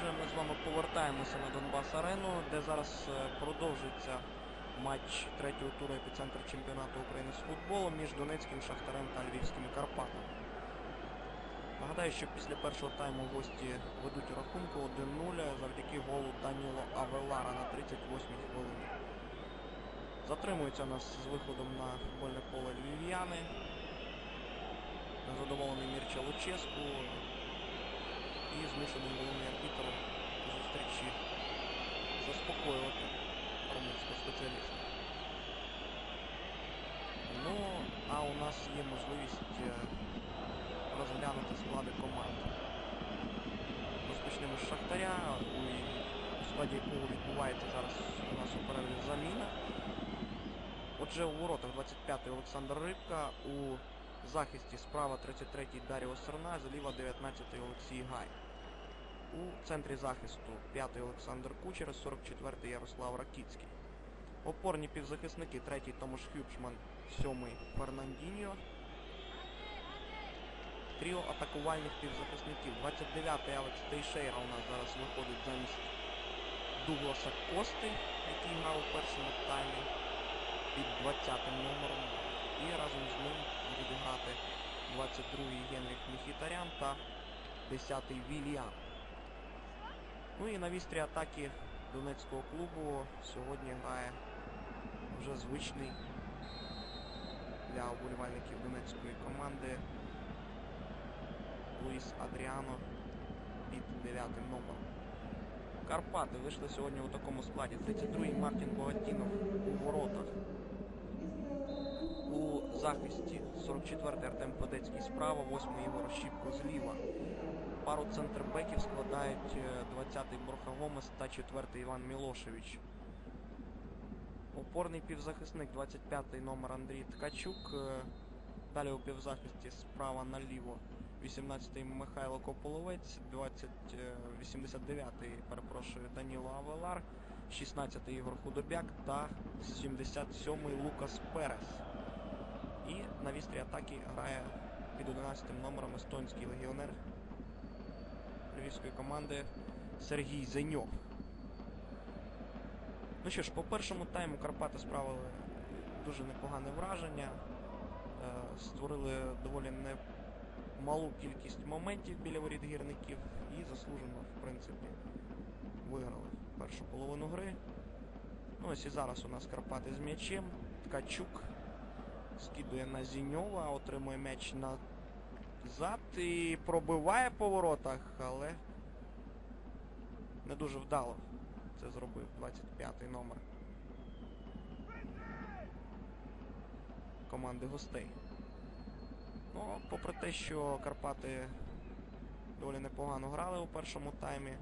Отже, ми з вами повертаємося на Донбас Арену, де зараз е, продовжується матч третього туру епіцентр чемпіонату України з футболу між Донецьким Шахтарем та Львівськими Карпатами. Нагадаю, що після першого тайму гості ведуть рахунку 1-0 завдяки голу Даніло Авелара на 38-й хвилині. Затримуються нас з виходом на футбольне поле львів'яни. Незадоволений Мірча Луческу і змушений головний арбітр зустрічі заспокоювати румунського спеціаліста. Ну, а у нас є можливість е, розглянути склади команд. Розпочнемо з Шахтаря, у, складі якого відбувається зараз у нас у перерві заміна. Отже, у воротах 25-й Олександр Рибка, у захисті справа 33-й Даріо Серна, зліва 19-й Олексій Гай. У центрі захисту 5-й Олександр Кучер, 44-й Ярослав Ракіцький. Опорні півзахисники 3-й Томаш Хюбшман, 7-й Фернандіньо. Тріо атакувальних півзахисників. 29-й Алекс Тейшейра у нас зараз виходить замість Дугласа Кости, який грав у першому таймі під 20-м номером. І разом з ним буде грати 22-й Генріх Міхітарян та 10-й Вільян. Ну і на вістрі атаки Донецького клубу сьогодні грає вже звичний для вболівальників Донецької команди Луїс Адріано під 9 номером. Карпати вийшли сьогодні у такому складі. 32-й Мартін Богатінов у воротах. У захисті 44-й Артем Подецький справа, 8-й Ігор Щіпко зліва. Пару центрбеків складають е, 20-й Борха Гомес та 4-й Іван Мілошевич. Опорний півзахисник 25-й номер Андрій Ткачук. Е, Далі у півзахисті справа наліво 18-й Михайло Кополовець, 20, е, 89-й, перепрошую, Даніло Авелар, 16-й Ігор Худобяк та 77-й Лукас Перес. І на вістрі атаки грає під 11 номером естонський легіонер львівської команди Сергій Зеньов. Ну що ж, по першому тайму Карпати справили дуже непогане враження. Е, Створили доволі немалу кількість моментів біля воріт гірників і заслужено, в принципі, виграли першу половину гри. Ну ось і зараз у нас Карпати з м'ячем. Ткачук скидує на Зіньова, отримує м'яч назад і пробиває по воротах, але не дуже вдало це зробив 25-й номер команди гостей. Ну, попри те, що Карпати доволі непогано грали у першому таймі,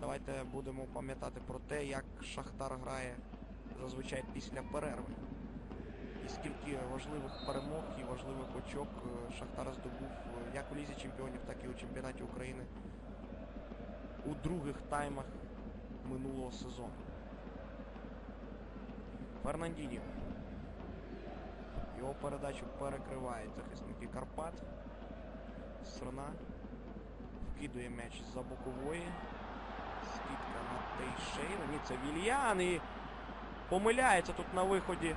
давайте будемо пам'ятати про те, як Шахтар грає зазвичай після перерви. Скільки важливих перемог і важливих очок е, Шахтар здобув е, як у Лізі Чемпіонів, так і у чемпіонаті України у других таймах минулого сезону. Фернандіньо. Його передачу перекривають захисники Карпат. Срна вкидує м'яч за бокової. Скидка на Тейшейра. Ні, це Вільян і помиляється тут на виході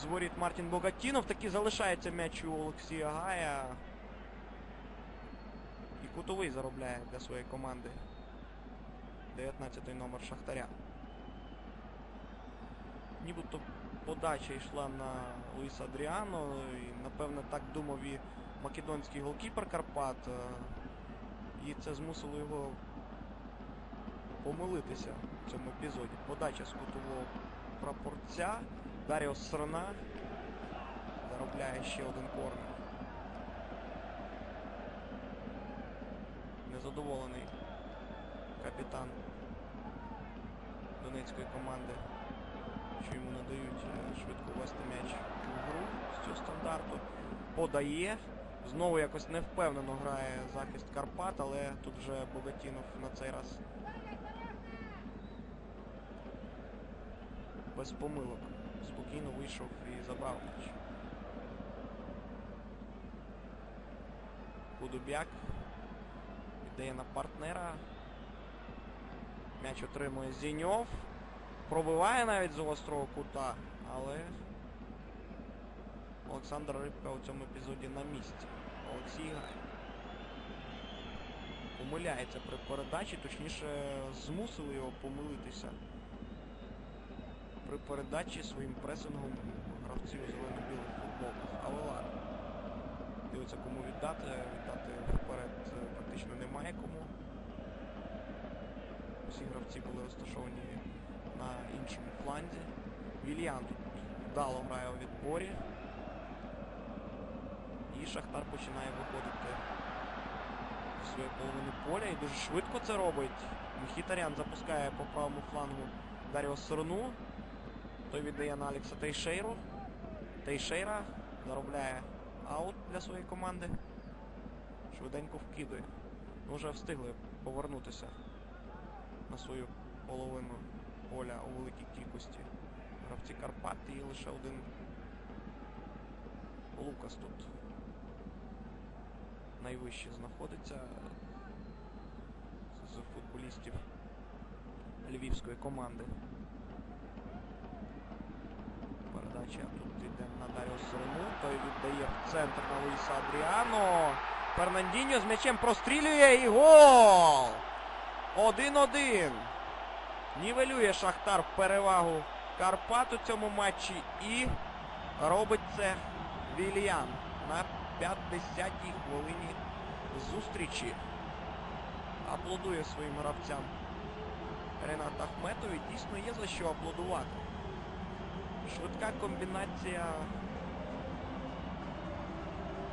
з воріт Мартін Богатінов. Таки залишається м'яч у Олексія Гая. І кутовий заробляє для своєї команди. 19-й номер Шахтаря. Нібито подача йшла на Луїса Адріано. І, напевно, так думав і македонський голкіпер Карпат. І це змусило його помилитися в цьому епізоді. Подача з кутового прапорця. Даріо Срна заробляє ще один корнер. Незадоволений капітан донецької команди, що йому не дають е, швидко вести м'яч у гру з цього стандарту. Подає. Знову якось невпевнено грає захист Карпат, але тут вже Богатінов на цей раз без помилок. Спокійно вийшов і забрав м'яч. Худобяк Віддає на партнера. М'яч отримує Зіньов. Пробиває навіть з гострого кута, але Олександр Рибка у цьому епізоді на місці. Олексій Гай. Помиляється при передачі, точніше змусили його помилитися. При передачі своїм пресингом гравців зелено-білих футболках. Авелар. Дивиться, кому віддати. Віддати вперед е, практично немає кому. Всі гравці були розташовані на іншому фланзі. Вільян тут вдало грає у відборі. І Шахтар починає виходити зі своєї половини поля і дуже швидко це робить. Мхітарян запускає по правому флангу Даріо Сорону. Той віддає на Алекса Тейшейру. Тейшейра заробляє аут для своєї команди. Швиденько вкидує. Вже встигли повернутися на свою половину поля у великій кількості. Гравці Карпат і лише один Лукас тут найвище знаходиться з футболістів львівської команди. Передача тут йде на Даріо Сорону, той віддає в центр на Луїса Адріано. Фернандіньо з м'ячем прострілює і гол! 1-1. Нівелює Шахтар перевагу Карпат у цьому матчі і робить це Вільян на 50-й хвилині зустрічі. Аплодує своїм гравцям Ренат Ахметові. Дійсно є за що аплодувати. Швидка комбінація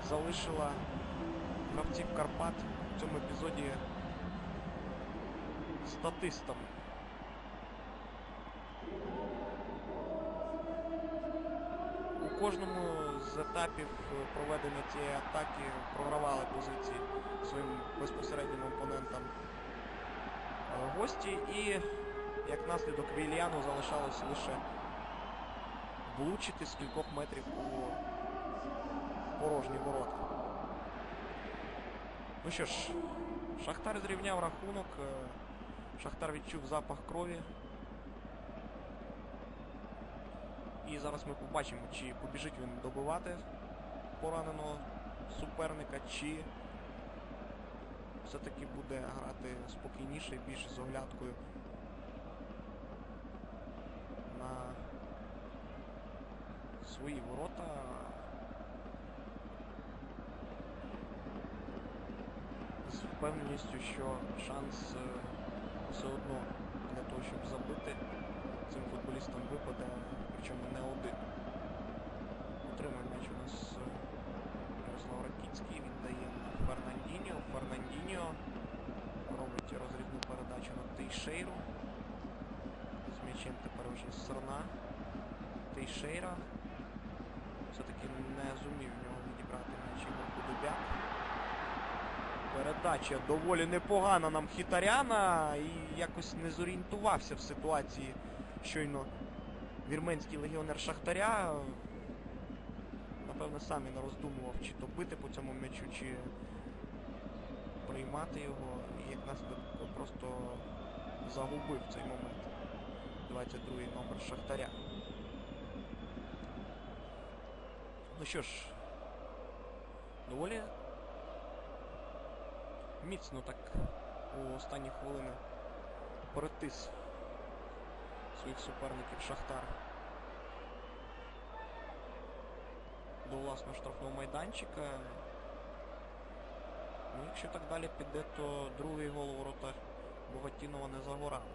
залишила гравців Карпат в цьому епізоді статистами. У кожному з етапів проведення цієї атаки програвали позиції своїм безпосереднім опонентам гості і як наслідок Вільяну залишалося лише влучити з кількох метрів у порожні ворота. Ну що ж, Шахтар зрівняв рахунок. е, Шахтар відчув запах крові. І зараз ми побачимо, чи побіжить він добивати пораненого суперника, чи все-таки буде грати спокійніше, більш з оглядкою на свої ворота. З впевненістю, що шанс е, все одно для того, щоб забити цим футболістам випаде, причому не один. Отримує м'яч у нас е, Ярослав Ракіцький, віддає на Фернандіньо. Робить розрізну передачу на Тейшейру. З м'ячем тепер вже Сорна. Тейшейра. Все-таки не зумів в нього відібрати м'яч Ігор Худобяк. Передача доволі непогана нам Хітаряна і якось не зорієнтувався в ситуації щойно вірменський легіонер Шахтаря. Напевно, сам він роздумував, чи то бити по цьому м'ячу, чи приймати його. І як наслідок просто загубив цей момент. 22-й номер Шахтаря. Ну що ж, доволі міцно так у останні хвилини перетис своїх суперників Шахтар до власного штрафного майданчика. Ну, якщо так далі піде, то другий гол у воротах Богатінова не за горами.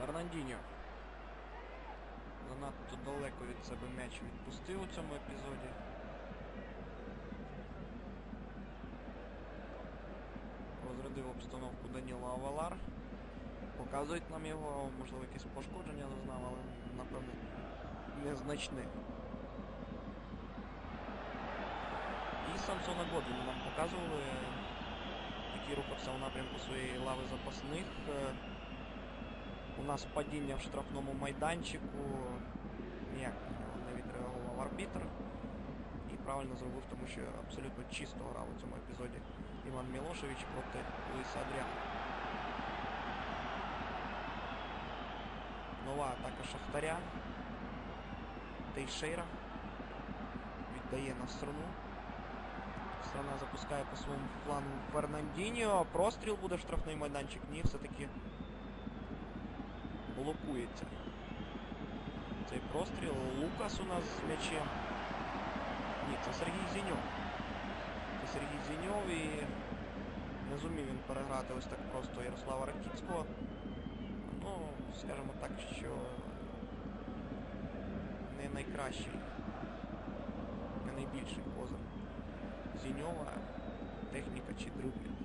Фернандіньо. Занадто далеко від себе м'яч відпустив у цьому епізоді. Розрядив обстановку Даніла Авалар. Показують нам його, можливо, якесь пошкодження зазнав, але напевно незначне. І Самсона Годвіна нам показували, який рухався в напрямку своєї лави запасних. Е, У нас падіння в штрафному майданчику. ніяк на нього не відреагував арбітр. І правильно зробив, тому що абсолютно чисто грав у цьому епізоді Іван Мілошевич проти Луїса Адріана. Нова атака Шахтаря. Тейшейра. Віддає на сторону. Страна запускає по своєму флангу Фернандіньо. Простріл буде в штрафний майданчик. Ні, все-таки блокується. Цей простріл. Лукас у нас з м'ячем. Ні, це Сергій Зіньов. Це Сергій Зіньов і не зумів він переграти ось так просто Ярослава Ракіцького. Ну, скажімо так, що не найкращий, не найбільший козир Зіньова, техніка чи дриблінг.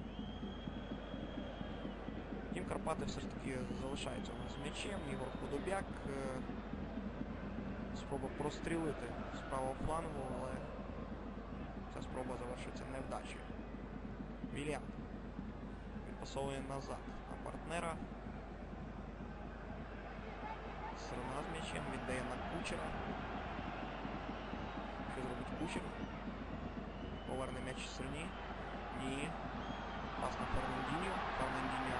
Втім, Карпати все ж таки залишаються у нас м'ячем. Ігор Худобяк. Спроба прострілити з правого флангу, але ця спроба завершується невдачею. Вільям відпасовує назад на партнера. Сирна з м'ячем віддає на кучера. Що зробить кучер? Поверне м'яч Сирні. Ні. Пас на Фернандіньо. Фернандіньо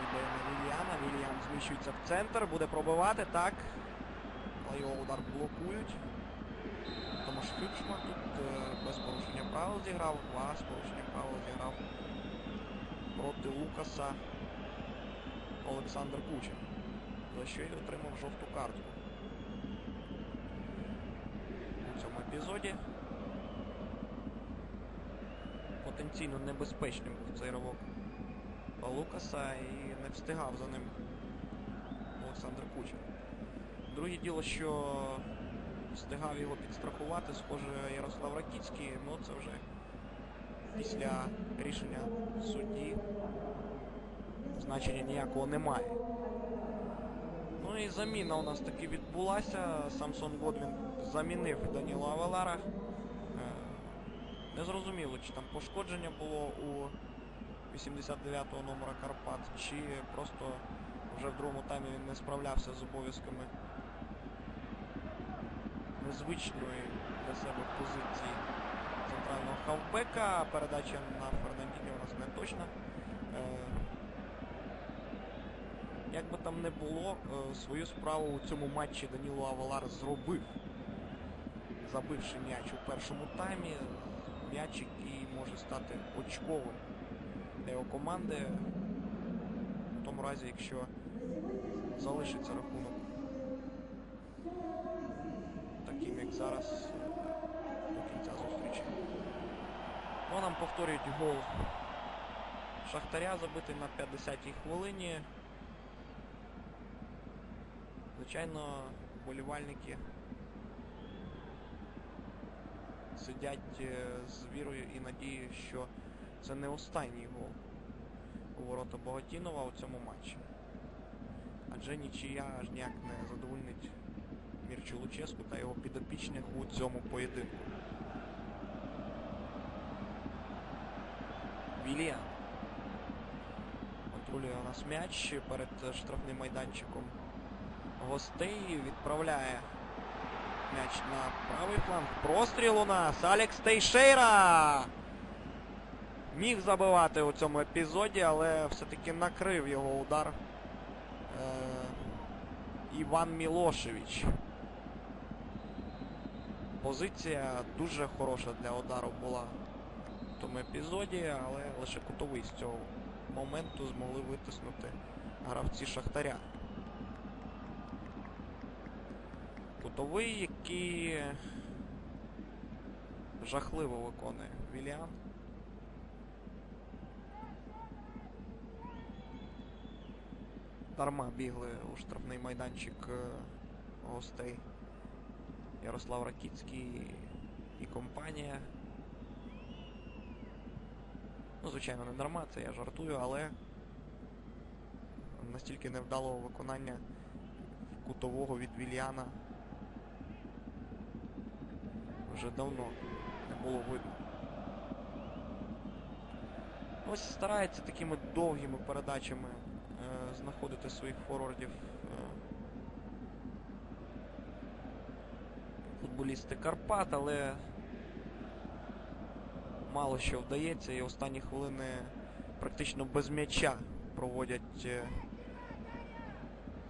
віддає на Вільяна. Вільям зміщується в центр, буде пробивати, так. Але його удар блокують. Тому що Хюкшма тут е, без порушення правил зіграв, а з порушенням правил зіграв проти Лукаса Олександр Кучер, за що й отримав жовту картку. У цьому епізоді потенційно небезпечним був цей ривок Лукаса і не встигав за ним Олександр Кучер. Друге діло, що встигав його підстрахувати, схоже, Ярослав Ракіцький, ну це вже після рішення судді значення ніякого немає. Ну і заміна у нас таки відбулася. Самсон Годвін замінив Даніло Авелара. Е, Незрозуміло, чи там пошкодження було у 89-го номера Карпат, чи просто вже в другому таймі він не справлявся з обов'язками незвичної для себе позиції центрального хавбека. Передача на Фернандіні у нас не точна. Е, Як би там не було, е, свою справу у цьому матчі Даніло Авалар зробив, забивши м'яч у першому таймі. М'яч, який може стати очковим для його команди, в тому разі, якщо залишиться рахунок зараз, до кінця зустрічі. Ну, нам повторюють гол Шахтаря забитий на 50-й хвилині. Звичайно, вболівальники сидять е, з вірою і надією, що це не останній гол у ворота Богатінова у цьому матчі. Адже нічия аж ніяк не задовольнить Мірчу Луческу та його підопічних у цьому поєдинку. Вільян контролює у нас м'яч перед штрафним майданчиком гостей. Відправляє м'яч на правий фланг. Простріл у нас. Алекс Тейшейра. Міг забивати у цьому епізоді, але все-таки накрив його удар е, Іван Мілошевич. Позиція дуже хороша для удару була в тому епізоді, але лише кутовий з цього моменту змогли витиснути гравці Шахтаря. Кутовий, який жахливо виконує Віліан. Дарма бігли у штрафний майданчик е, гостей Ярослав Ракіцький і компанія. Ну, звичайно, не дарма, це я жартую, але настільки невдалого виконання кутового від Вільяна вже давно не було видно. Ось старається такими довгими передачами е, знаходити своїх форвардів е, футболісти Карпат, але мало що вдається, і останні хвилини практично без м'яча проводять е,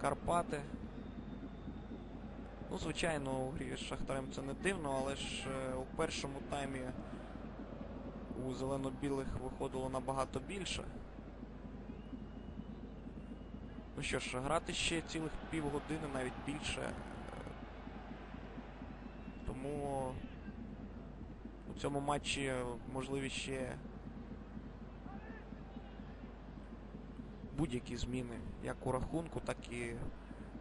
Карпати. Ну, звичайно, у грі з Шахтарем це не дивно, але ж е, у першому таймі у зелено-білих виходило набагато більше. Ну що ж, грати ще цілих півгодини, навіть більше. Тому у цьому матчі можливі ще будь-які зміни, як у рахунку, так і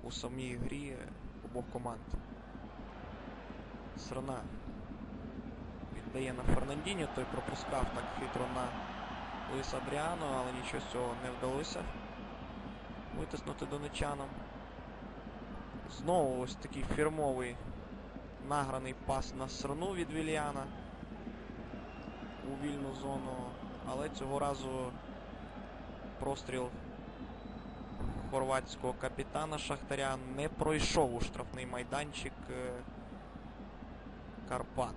у самій грі обох команд. Срана віддає на Фернандіні, той пропускав так хитро на Луїса Адріано, але нічого з цього не вдалося витиснути донечанам. Знову ось такий фірмовий награний пас на Срану від Вільяна у вільну зону, але цього разу простріл хорватського капітана Шахтаря не пройшов у штрафний майданчик е, Карпат.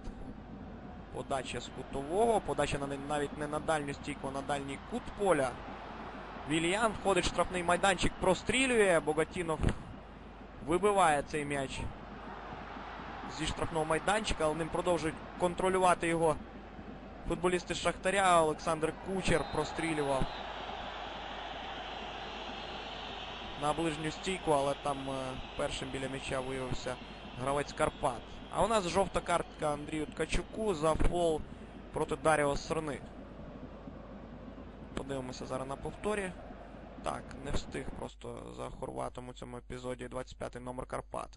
Подача з кутового, подача навіть не на дальню стійку, а на дальній кут поля. Вільян входить в штрафний майданчик, прострілює. Богатінов вибиває цей м'яч зі штрафного майданчика, але ним продовжують контролювати його футболісти Шахтаря. Олександр Кучер прострілював на ближню стійку, але там е, першим біля м'яча виявився гравець Карпат. А у нас жовта картка Андрію Ткачуку за фол проти Даріо Срни. Подивимося зараз на повторі. Так, не встиг просто за Хорватом у цьому епізоді 25-й номер Карпат.